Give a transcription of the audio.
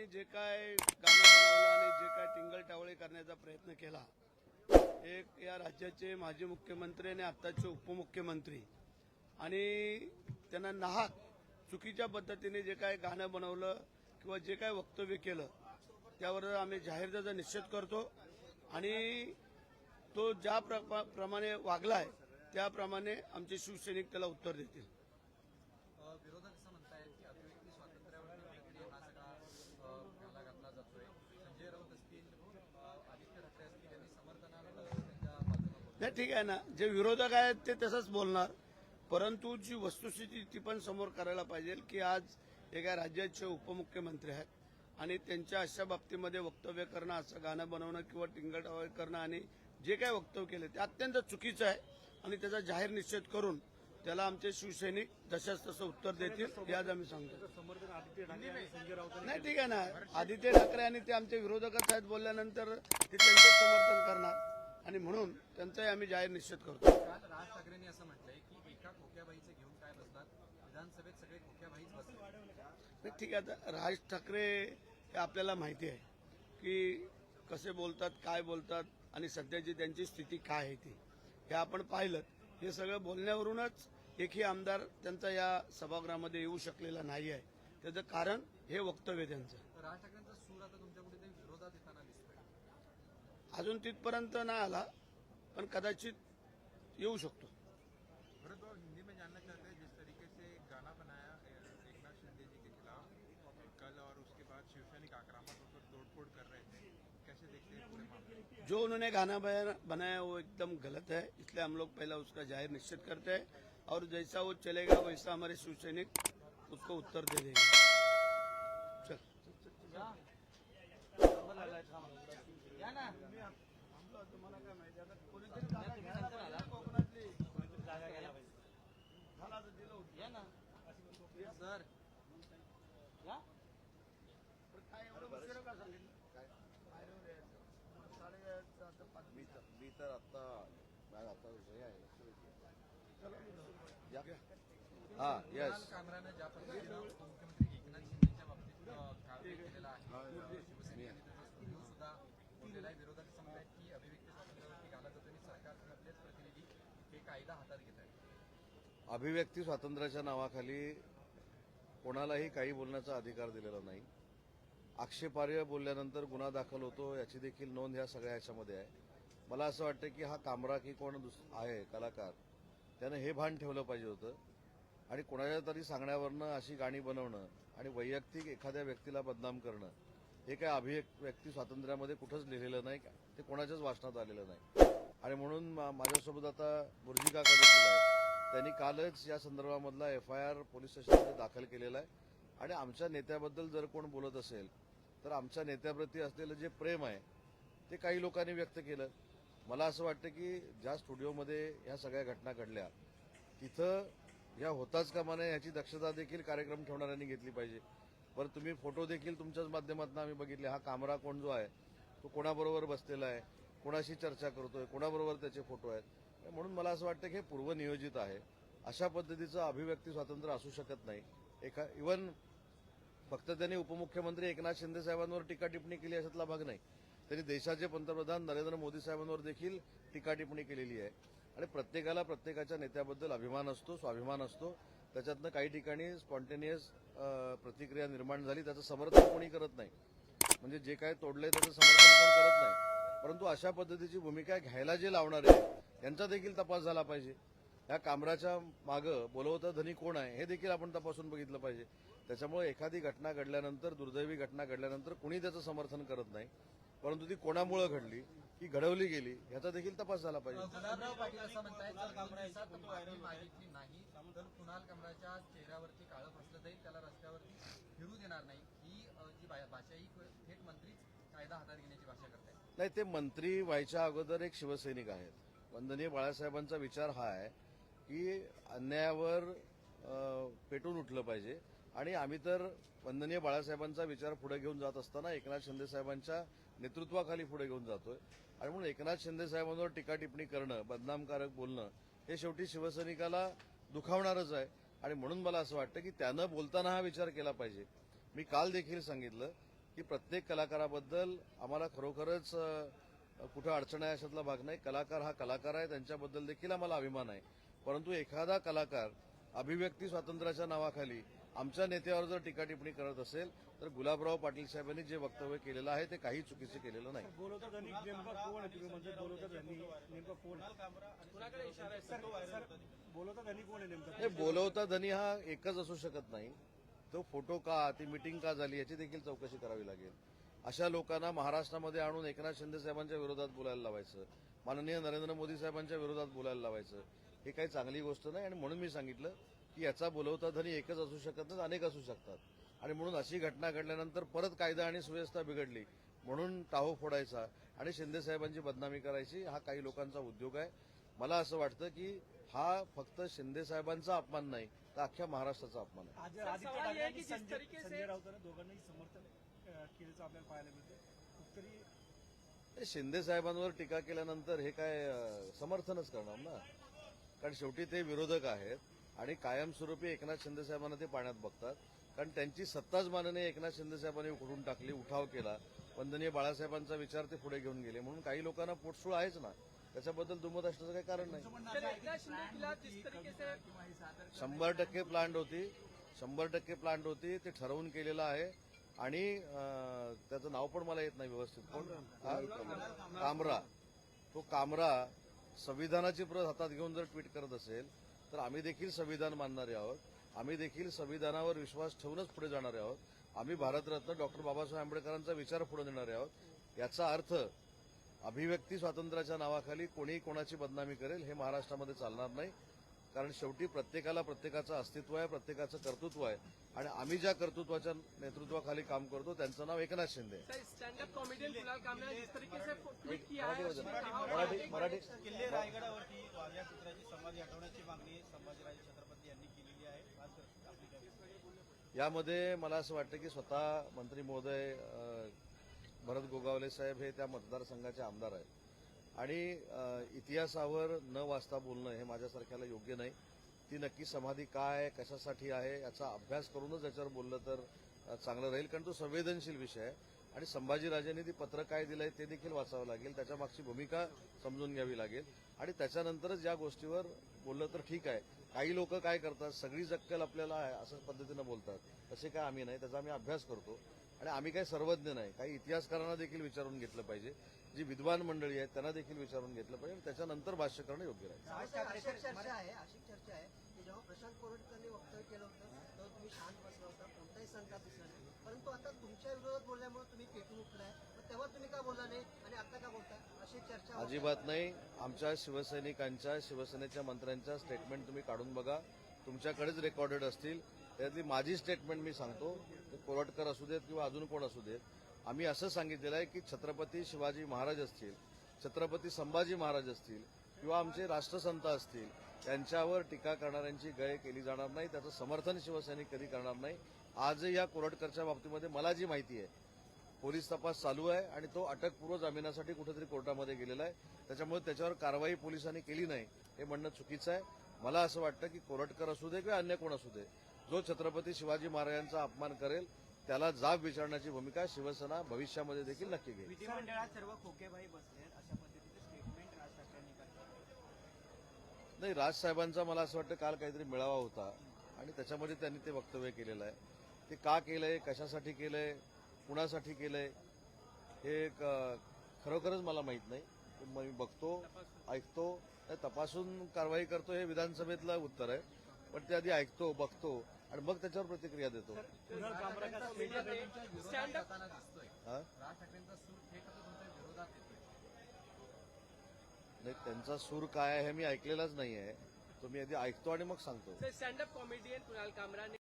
त्यांनी जे काय गाणं बनवलं आणि जे काय टिंगल टावळे करण्याचा प्रयत्न केला एक या राज्याचे माजी मुख्यमंत्री आणि आत्ताचे उपमुख्यमंत्री आणि त्यांना नाहक चुकीच्या पद्धतीने जे काय गाणं बनवलं किंवा जे काय वक्तव्य केलं त्यावर आम्ही जाहीर त्याचा करतो. आणि तो ज्या प्रमा- प्रमाणे वागलाय त्याप्रमाणे आमचे शिवसैनिक त्याला उत्तर देतील अ, विरोधक असं म्हणतायत की अभिव्यक्ती स्वातंत्र्यावरती कुठेतरी हा सगळा अ, घाला घातला जातोय संजय राऊत असतील अ, आदित्य ठाकरे असतील यांनी समर्थनार्थ त्यांच्या बाजूने बोललं. नाही ठीक आहे ना. जे विरोधक आहेत ते तसंच बोलणार. परंतु जी वस्तुस्थिती ती पण समोर करायला पाहिजे की आज एका राज्याचे उपमुख्यमंत्री आहेत आणि त्यांच्या अशा बाबतीमध्ये वक्तव्य करणं असं गाणं बनवणं किंवा टिंगटावळ करणं आणि जे काय वक्तव्य केले ते अत्यंत चुकीचं आहे आणि त्याचा जाहीर निषेध करून त्याला आमचे शिवसैनिक जशाच तसं उत्तर देतील हे आज आम्ही सांगतो. नाही ठीक आहे ना. आदित्य ठाकरे आणि ते आमचे विरोधकच आहेत बोलल्यानंतर ते त्यांचं समर्थन करणार. आणि म्हणून त्यांचाही आम्ही जाहीर निषेध करतो. काल राज ठाकरेंनी असं म्हटलंय की एका खोक्याबाईचं घेऊन काय बसलात विधानसभेत सगळे खोक्याबाईच नाही ठीक आहे आता राज ठाकरे हे आपल्याला माहिती आहे की कसे बोलतात काय बोलतात आणि सध्याची त्यांची स्थिती काय आहे ती. हे आपण पाहिलं. हे सगळं बोलण्यावरूनच एकही आमदार त्यांचा या सभागृहामध्ये येऊ शकलेला नाही आहे. त्याचं कारण हे वक्तव्य त्यांचं. राज ठाकरेंचा सूर आता तुमच्या कुठेतरी विरोधात येताना अजून तिथपर्यंत नाही आला पण कदाचित येऊ शकतो. भरत हिंदी में जानना चाहते हैं जिस तरीके से गाना बनाया अ, एकनाथ शिंदे जी के खिलाफ कल और उसके बाद शिवसैनिक आक्रामक होकर तोड़फोड़ कर रहे थे कैसे देखते हैं पूरे मामले? जो उन्होंने गाना बनाया वो एकदम गलत है इसलिए हम लोग पहला उसका ज़ाहिर निश्चित करते हैं और जैसा वो चलेगा वैसा हमारे शिवसैनिक उसको उत्तर दे देंगे। चल। सर मी तर मी तर आता मॅम आता हे आहे. हा येस कामरानं ज्या पद्धतीनं उपमुख्यमंत्री एकनाथ शिंदेच्या बाबतीत कारवाई केलेला आहे अ, शिवसेनेने त्याचा स्टुडिओ सुद्धा बोललेला आहे विरोधक असं म्हणतात की अभिव्यक्ती स्वातंत्र्यावरती घाला जातो आणि सरकारमधलेच प्रतिनिधी हे कायदा हातात घेत आहे. अभिव्यक्ती स्वातंत्र्याच्या नावाखाली कोणालाही काही बोलण्याचा अधिकार दिलेला नाही. आक्षेपार्ह बोलल्यानंतर गुन्हा दाखल होतो याची देखील नोंद ह्या सगळ्या ह्याच्यामध्ये आहे. मला असं वाटतं की हा कामरा की कोण दुस आहे कलाकार त्यानं हे भान ठेवलं पाहिजे होतं. आणि कोणाच्या तरी सांगण्यावरनं अशी गाणी बनवणं आणि वैयक्तिक एखाद्या व्यक्तीला बदनाम करणं हे काय अभिव्यक्ती स्वातंत्र्यामध्ये कुठंच लिहिलेलं नाही ते कोणाच्याच वाचनात आलेलं नाही. आणि म्हणून मा- माझ्यासोबत आता बुर्जी काका देखील आहेत. त्यांनी कालच या संदर्भामधला एफ आय आर पोलीस स्टेशनमध्ये दाखल केलेला आहे. आणि आमच्या नेत्याबद्दल जर कोण बोलत असेल तर आमच्या नेत्याप्रती असलेलं जे प्रेम आहे ते काही लोकांनी व्यक्त केलं. मला असं वाटतं की ज्या स्टुडिओमध्ये ह्या सगळ्या घटना घडल्या तिथं ह्या होताच कामा नये ह्याची दक्षता देखील कार्यक्रम ठेवणाऱ्यांनी घेतली पाहिजे. बरं तुम्ही फोटो देखील तुमच्याच माध्यमातून आम्ही बघितले. हा कामरा कोण जो आहे तो कोणाबरोबर बसलेला आहे? कोणाशी चर्चा करतोय कोणाबरोबर त्याचे फोटो आहेत. म्हणून मला असं वाटतं की हे पूर्वनियोजित आहे. अशा पद्धतीचं अभिव्यक्ती स्वातंत्र्य असू शकत नाही. एका इवन फक्त त्यांनी उपमुख्यमंत्री एकनाथ शिंदे साहेबांवर टीका टिप्पणी केली अशातला भाग नाही. त्यांनी देशाचे पंतप्रधान नरेंद्र मोदी साहेबांवर देखील टीका टिप्पणी केलेली आहे. आणि प्रत्येकाला प्रत्येकाच्या नेत्याबद्दल अभिमान असतो स्वाभिमान असतो. त्याच्यातनं काही ठिकाणी स्पॉन्टेनियस प्रतिक्रिया निर्माण झाली त्याचं समर्थन कोणी करत नाही. म्हणजे जे काय तोडलंय त्याचं समर्थन कोण करत नाही. परंतु अशा पद्धतीची भूमिका घ्यायला जे लावणारे आहे यांचा देखील तपास झाला पाहिजे. या कामराच्या मागं बोलवता धनी कोण आहे हे देखील आपण तपासून बघितलं पाहिजे. त्याच्यामुळे एखादी घटना घडल्यानंतर दुर्दैवी घटना घडल्यानंतर कुणी त्याचं समर्थन करत नाही. परंतु ती कोणामुळे घडली की घडवली गेली ह्याचा देखील तपास झाला पाहिजे. फिरू देणार नाही. ही जी भाषा ही थेट मंत्रीच कायदा हातात घेण्याची भाषा करताय नाही ते मंत्री व्हायच्या अगोदर एक शिवसैनिक आहेत. वंदनीय बाळासाहेबांचा विचार हा आहे की अन्यायावर पेटून उठलं पाहिजे. आणि आम्ही तर वंदनीय बाळासाहेबांचा विचार पुढे घेऊन जात असताना एकनाथ शिंदे साहेबांच्या नेतृत्वाखाली पुढे घेऊन जातोय. आणि म्हणून एकनाथ शिंदे साहेबांवर टीका टिप्पणी करणं बदनामकारक बोलणं हे शेवटी शिवसैनिकाला दुखावणारच आहे. आणि म्हणून मला असं वाटतं की त्यानं बोलताना हा विचार केला पाहिजे. मी काल देखील सांगितलं की प्रत्येक कलाकाराबद्दल आम्हाला खरोखरच कुठं अडचण आहे अशातला भाग नाही. कलाकार हा कलाकार आहे त्यांच्याबद्दल देखील आम्हाला अभिमान आहे. परंतु एखादा कलाकार अभिव्यक्ती स्वातंत्र्याच्या नावाखाली आमच्या नेत्यावर जर टीका टिप्पणी करत असेल तर गुलाबराव पाटील साहेबांनी जे वक्तव्य केलेलं आहे ते काही चुकीचं केलेलं नाही. बोलवता धनी नेमका कोण आहे तुम्ही म्हणजे बोलवता धनी नेमका कोण आहे? सर सर बोलवता धनी कोण आहे नेमका? हे बोलवता धनी हा एकच असू शकत नाही. तो फोटो का ती मिटिंग का झाली याची देखील चौकशी करावी लागेल. अशा लोकांना महाराष्ट्रामध्ये आणून एकनाथ शिंदे साहेबांच्या विरोधात बोलायला लावायचं. माननीय नरेंद्र मोदी साहेबांच्या विरोधात बोलायला लावायचं. हे काही चांगली गोष्ट नाही आणि म्हणून मी सांगितलं की याचा बोलवता धनी एकच असू शकत नाही अनेक असू शकतात. आणि म्हणून अशी घटना घडल्यानंतर परत कायदा आणि सुव्यवस्था बिघडली. म्हणून टाहो फोडायचा आणि शिंदे साहेबांची बदनामी करायची हा काही लोकांचा उद्योग आहे. मला असं वाटतं की हा फक्त शिंदे साहेबांचा अपमान नाही तर अख्ख्या महाराष्ट्राचा अपमान आहे. है संजय राऊतांना दोघांनाही समर्थन केल्याचं आपल्याला पाहायला मिळतं हे शिंदे साहेबांवर टीका केल्यानंतर हे काय समर्थनच करणार ना? कारण शेवटी ते विरोधक आहेत आणि कायमस्वरूपी एकनाथ शिंदे साहेबांना ते पाण्यात बघतात. कारण त्यांची सत्ताच माननीय एकनाथ शिंदे साहेबांनी उकडून टाकली उठाव केला. वंदनीय बाळासाहेबांचा विचार ते पुढे घेऊन गेले. म्हणून काही लोकांना पोटसूळ आहेच ना. त्याच्याबद्दल दुमत असण्याचं काही कारण नाही. शंभर टक्के प्लांट होती. शंभर टक्के प्लांट होती. ते ठरवून केलेलं आहे. आणि त्याचं नाव पण मला येत नाही व्यवस्थित. कोण? कामरा. तो कामरा संविधानाची प्रत हातात घेऊन जर ट्विट करत असेल तर आम्ही देखील संविधान मानणारे आहोत. आम्ही देखील संविधानावर विश्वास ठेवूनच पुढे जाणारे आहोत. आम्ही भारतरत्न डॉक्टर बाबासाहेब आंबेडकरांचा विचार पुढे नेणारे आहोत. याचा अर्थ अभिव्यक्ती स्वातंत्र्याच्या नावाखाली कोणीही कोणाची बदनामी करेल हे महाराष्ट्रामध्ये चालणार नाही. कारण शेवटी प्रत्येकाला प्रत्येकाचं अस्तित्व आहे प्रत्येकाचं कर्तृत्व आहे. आणि आम्ही ज्या कर्तृत्वाच्या नेतृत्वाखाली काम करतो त्यांचं नाव एकनाथ शिंदे किल्ले रायगडावरती वाघ्याकुत्र्याची समाधी हटवण्याची मागणी संभाजीराजे छत्रपती यांनी केलेली आहे. आज आपली काय भूमिका? यामध्ये मला असं वाटतं की स्वतः मंत्री महोदय भरत गोगावले साहेब हे त्या मतदारसंघाचे आमदार आहेत. आणि इतिहासावर न वाचता बोलणं हे माझ्यासारख्याला योग्य नाही. ती नक्की समाधी काय आहे कशासाठी आहे याचा अभ्यास करूनच याच्यावर बोललं तर चांगलं राहील. कारण तो संवेदनशील विषय आहे. आणि संभाजीराजांनी ती पत्र काय दिलंय ते देखील वाचावं लागेल. त्याच्या मागची भूमिका समजून घ्यावी लागेल. आणि त्याच्यानंतरच या गोष्टीवर बोललं तर ठीक आहे. काही लोक काय करतात? सगळी जक्कल आपल्याला आहे असं पद्धतीनं बोलतात. तसे काय आम्ही नाही. त्याचा आम्ही अभ्यास करतो. आणि आम्ही काही सर्वज्ञ नाही. काही इतिहासकारांना देखील विचारून घेतलं पाहिजे. जी विद्वान मंडळी आहेत त्यांना देखील विचारून घेतलं पाहिजे आणि त्याच्यानंतर भाष्य करणं योग्य राहील. साहेब, अशी चर्चा आहे अशी चर्चा आहे की जेव्हा प्रशांत कोरटकरनी वक्तव्य केलं होतं तेव्हा तुम्ही शांत बसला होता कोणताही संताप दिसला नाही. परंतु आता तुमच्या विरोधात बोलल्यामुळे तुम्ही पेटून उठलाय. तेव्हा तुम्ही का बोलला नाही आणि आता का बोलताय? अशी चर्चा. अजिबात नाही. आमच्या शिवसैनिकांच्या शिवसेनेच्या मंत्र्यांच्या स्टेटमेंट तुम्ही काढून बघा. तुमच्याकडेच रेकॉर्डेड असतील. त्यातली माझी स्टेटमेंट मी सांगतो ते कोरटकर असू देत किंवा अजून कोण असू देत. आम्ही असं सांगितलेलं आहे की छत्रपती शिवाजी महाराज असतील छत्रपती संभाजी महाराज असतील किंवा आमचे राष्ट्रसंत असतील त्यांच्यावर टीका करणाऱ्यांची गय केली जाणार नाही त्याचं समर्थन शिवसैनिक कधी करणार नाही आजही या कोरटकरच्या बाबतीमध्ये मला जी माहिती आहे पोलीस तपास चालू आहे आणि तो अटकपूर्व जामिनासाठी कुठेतरी कोर्टामध्ये गेलेला आहे. त्याच्यामुळे त्याच्यावर कारवाई पोलिसांनी केली नाही हे म्हणणं चुकीचं आहे. मला असं वाटतं की कोरटकर असू दे किंवा अन्य कोण असू दे जो छत्रपती शिवाजी महाराजांचा अपमान करेल त्याला जाब विचारण्याची भूमिका शिवसेना भविष्यामध्ये देखील नक्की घेईल. विधिमंडळात सर्व खोकेबाई बसले अशा पद्धतीचे स्टेटमेंट राज ठाकरेंनी नाही राजसाहेबांचा मला असं वाटतं काल काहीतरी मेळावा होता आणि त्याच्यामध्ये त्यांनी ते वक्तव्य केलेलं आहे. ते का केलंय कशासाठी केलंय कुणासाठी केलंय हे खरोखरच मला माहीत नाही. मी बघतो ऐकतो तपासून कारवाई करतो हे विधानसभेतलं उत्तर आहे. पण ते आधी ऐकतो बघतो. आणि मग त्याच्यावर प्रतिक्रिया देतो. हा? नाही त्यांचा सूर काय आहे हे मी ऐकलेलाच नाही आहे तो मी आधी ऐकतो आणि मग सांगतो. Stand up comedian Kunal Kamra ने